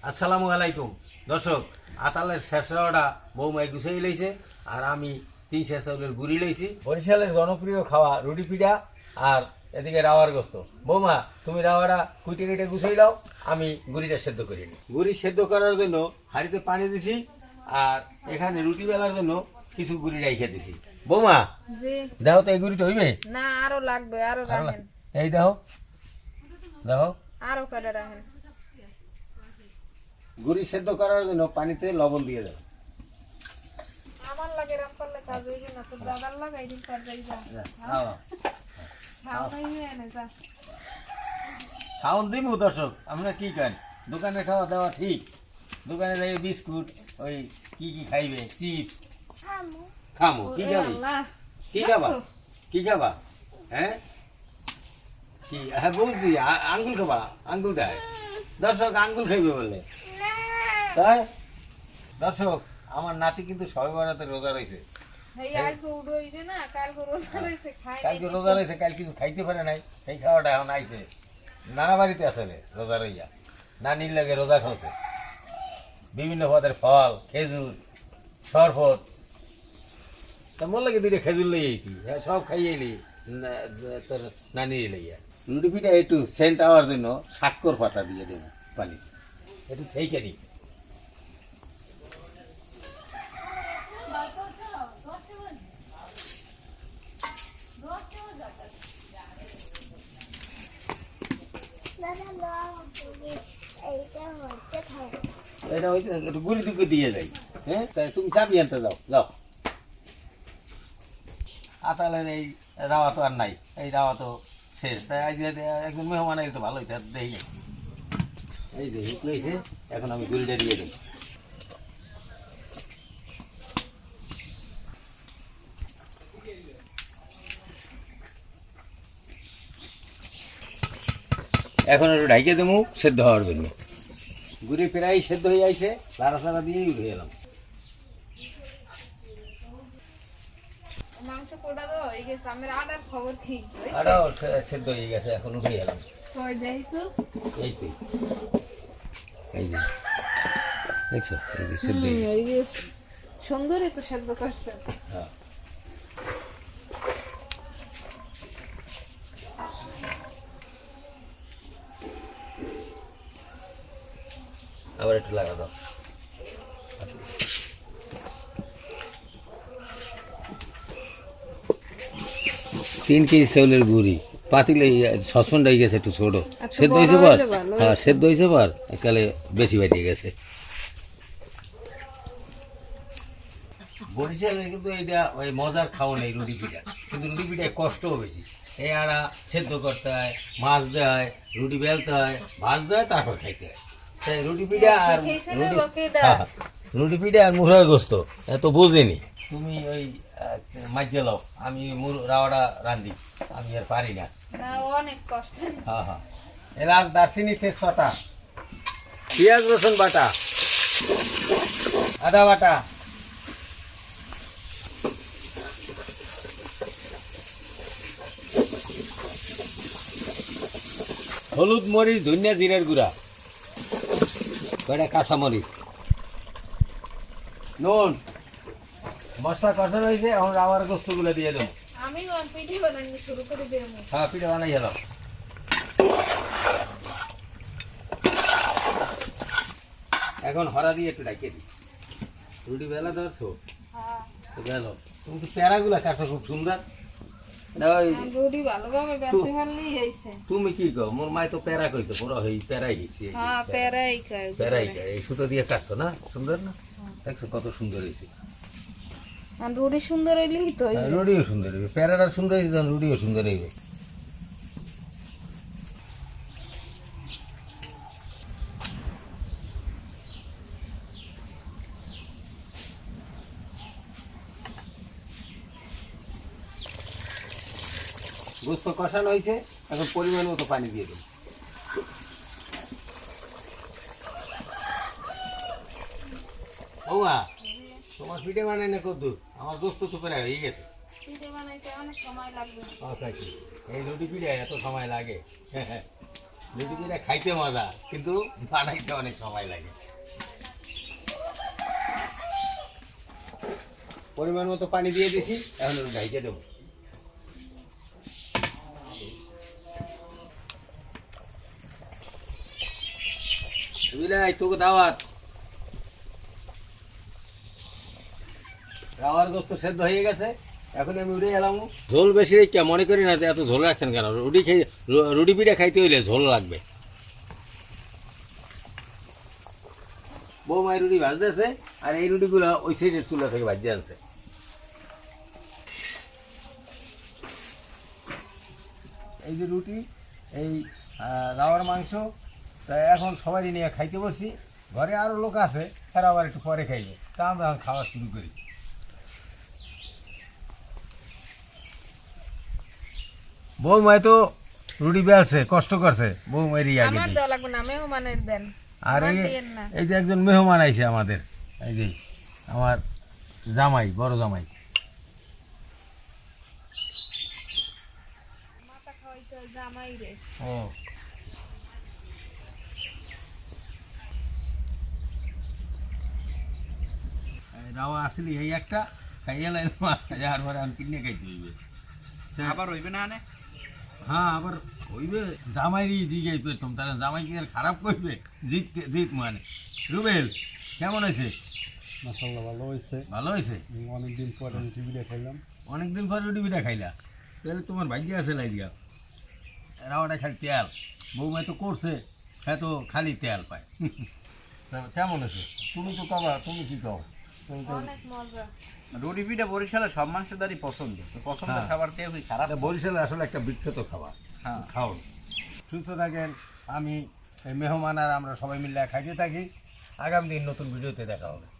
আসসালামু আলাইকুম। দর্শক আতালের শেষরাওটা বৌমাই গুছাই লইছে আর আমি তিন শেষ চাউলের গুড়ি লইছি। বরিশালের জনপ্রিয় খাওয়া রুটি পিঠা আর এদিকে রাওয়ার গোস্ত। বৌমা তুমি রাওয়াটা কুইটে কেটে গুছাই দাও আমি গুড়িটা সেদ্ধ করে নিই। গুড়ি সেদ্ধ করার জন্য হাঁড়িতে পানি দিছি আর এখানে রুটি বেলার জন্য কিছু গুড়ি রাইখে দিছি। বৌমা জি। দেখো তো এই গুড়িটা হইবে? না আরও লাগবে আরও রাখেন। এই দেখো দেখো আরও করে রাখেন। গুড়ি সেদ্ধ করার জন্য পানিতে লবণ দিয়ে দেবো। আমার লাগে রাখ করলে কাজ হইবে না তো দাদার লাগাই দিন পার যাই যা। খাও। নাই যা। খাওয়ান দিব দর্শক আমরা কি খান দোকানে খাওয়া দাওয়া ঠিক। দোকানে যাই বিস্কুট ওই কি কি খাইবে? চিপ খামো। কি খাবি? কি খাবা? কি খাবা? হ্যাঁ? কি? হ্যাঁ বলছি আঙ্গুল খাবা? আঙ্গুল দর্শক আঙ্গুল খাইবে বললে তাই? দর্শক আমার নাতি কিন্তু সবাই বেড়াতে রোজা রয়েছে। কালকে রোজা রয়েছে কাল কিছু খাইতে পারে নাই সেই খাওয়াটা এখন আইছে। নানা বাড়িতে আছে রে রোজা রইয়া। নানির লাগে রোজা বিভিন্ন পদের ফল খেজুর শরবত। তা মোর লাগে দুইটা খেজুর লই আইতি। হ্যাঁ সব খাইয়ে এলি তোর নানির লইয়া। রুটি পিঠা একটু সেন্ট হওয়ার জন্য সাক্কর পাতা দিয়ে দেব পানি। একটু সেইকে দিই এটা একটু গুড়ি টুকু দিয়ে যাই হ্যাঁ? তাই তুমি চাবি আনতে যাও যাও। আতালের এই রাওয়া তো আর নাই, এই রাওয়া তো শেষ। তাই আজ একজন মেহমান এলে তো ভালো হইতে দেই নাই। এই যে লইছে, এখন আমি গুড়িটা দিয়ে দিই। এখন একটু ঢাইকে দেবো, সেদ্ধ হওয়ার জন্য। গুড়ি প্রায় সেদ্ধ হয়ে আইছে লাড়া সাড়া দিয়েই উঠে এলাম। আটাও সেদ্ধ হয়ে গেছে এখন উঠে এলাম। তো এই তো এই যে দেখছ? এই যে সেদ্ধ। সুন্দরই তো সেদ্ধ করছে। হ্যাঁ। আবার একটু লাগা দাও। তিন কেজি চাউলের গুড়ি। পাতিলে হয়ে গেছে একটু ছোট। সেদ্ধ হয়েছে পার হ্যাঁ সেদ্ধ হয়েছে পার একালে বেশি বেরিয়ে গেছে। বরিশালে কিন্তু এইটা ওই মজার খাওয়া নেই রুটি পিঠা। কিন্তু রুটি পিঠায় কষ্টও বেশি। এই আড়া সেদ্ধ করতে হয় মাছ দেয় রুটি বেলতে হয় ভাজতে হয় তারপর খাইতে হয়। রুটি পিঠা আর শিখাইছে রুটি হ্যাঁ, রুটি পিঠা আর মুরার গোস্ত এত বোঝেনি। তুমি ওই মাঝে লও আমি মুর রাওয়াটা রান্ধি আমি আর পারি না। না অনেক কষ্ট হ্যাঁ হ্যাঁ। এলাচ দারচিনি তেজপাতা পেঁয়াজ রসুন বাটা। আদা বাটা। হলুদ মরিচ ধনিয়া জিরার গুঁড়া। কয়টা কাঁচা মরিচ নুন। মশলা কষানো হয়েছে এখন রাওয়ার গোস্তগুলো দিয়ে দেবো। আমি পিঠে বানানি শুরু করে দেবো হ্যাঁ পিঠা বানাই গেলাম এখন হরা দিয়ে একটু ডাকিয়ে দিই। রুটি বেলা ধরছো? হ্যাঁ। গেল তুমি তো প্যারাগুলা কাটছো খুব সুন্দর। তুমি কি কো মোর মাই তো প্যারা কইতো পুরো হই প্যারাই হিছি হ্যাঁ প্যারাই। এই সুতো দিয়ে কাটছো না? সুন্দর না? দেখছ কত সুন্দর হয়েছে আর রুটি সুন্দর হইলি তো রুড়িও সুন্দর হইবে। প্যারাটা সুন্দর হয়েছে রুড়িও সুন্দর হইবে। গোস্ত কষানো হয়েছে এখন পরিমাণ মতো পানি দিয়ে দিন বৌমা তোমার পিঠে বানায় না কদ্দুর? আমার গোস্ত তো প্রায় হয়ে গেছে। এই রুটি পিঠে এত সময় লাগে। রুটি পিঠা খাইতে মজা কিন্তু বানাইতে অনেক সময় লাগে। পরিমাণ মতো পানি দিয়ে দিছি এখন ঢাইকে দেবো। বিলাই তোকে দাওয়াত। রাওয়ার গোস্ত সেদ্ধ হয়ে গেছে, এখন আমি উড়ে এলাম। ঝোল বেশি রেখে মনে করি না যে এত ঝোল রাখছেন কেন? রুটি খেয়ে রুটি পিঠা খাইতে হইলে ঝোল লাগবে। বৌমায় রুটি ভাজতেছে, আর এই রুটিগুলো ওই সাইডের চুলা থেকে ভাজিয়ে আনছে। এই যে রুটি, এই রাওয়ার মাংস তা এখন সবারই নিয়ে খাইতে বসছি। ঘরে আরও লোক আছে তারা আবার একটু পরে খাইবে। তা আমরা এখন খাওয়া শুরু করি। বৌমায় তো রুটি বেলছে কষ্ট করছে। বৌমায়েরই আগে আমার দেওয়া লাগবে না মেহমানের দেন। আর এই যে একজন মেহমান আইছে আমাদের এই যে আমার জামাই বড় জামাই। রে ও। রাওয়া আসলি এই একটা খাইয়া লাইন আর পরে আমি কিনে খাইতে হইবে। আবার হইবে না আনে? হ্যাঁ আবার হইবে। জামাইরই দিকে পেতাম তারা জামাই কি আর খারাপ করবে? জিত জিত মানে রুবেল কেমন আছে মাসাল্লাহ ভালো হয়েছে। ভালো হয়েছে? অনেকদিন পরে আমি টিভিটা খাইলাম। অনেকদিন পরে রুটি পিঠা খাইলা? তাহলে তোমার ভাগ্য আছে লাইদিয়া রাওয়াটা খালি তেল। বৌমা তো করছে হ্যাঁ তো খালি তেল পায়। তা কেমন আছে তুমি তো কবা তুমি কি কও অনেক রুটি পিঠা বরিশালে সব মানুষের দ্বারই পছন্দ পছন্দের হ্যাঁ। খাবার খেয়ে খারাপ? বরিশালে আসলে একটা বিখ্যাত খাবার। হ্যাঁ। খাও। সুস্থ থাকেন। আমি মেহমান আর আমরা সবাই মিলে খাইতে থাকি। আগামী দিন নতুন ভিডিওতে দেখা হবে।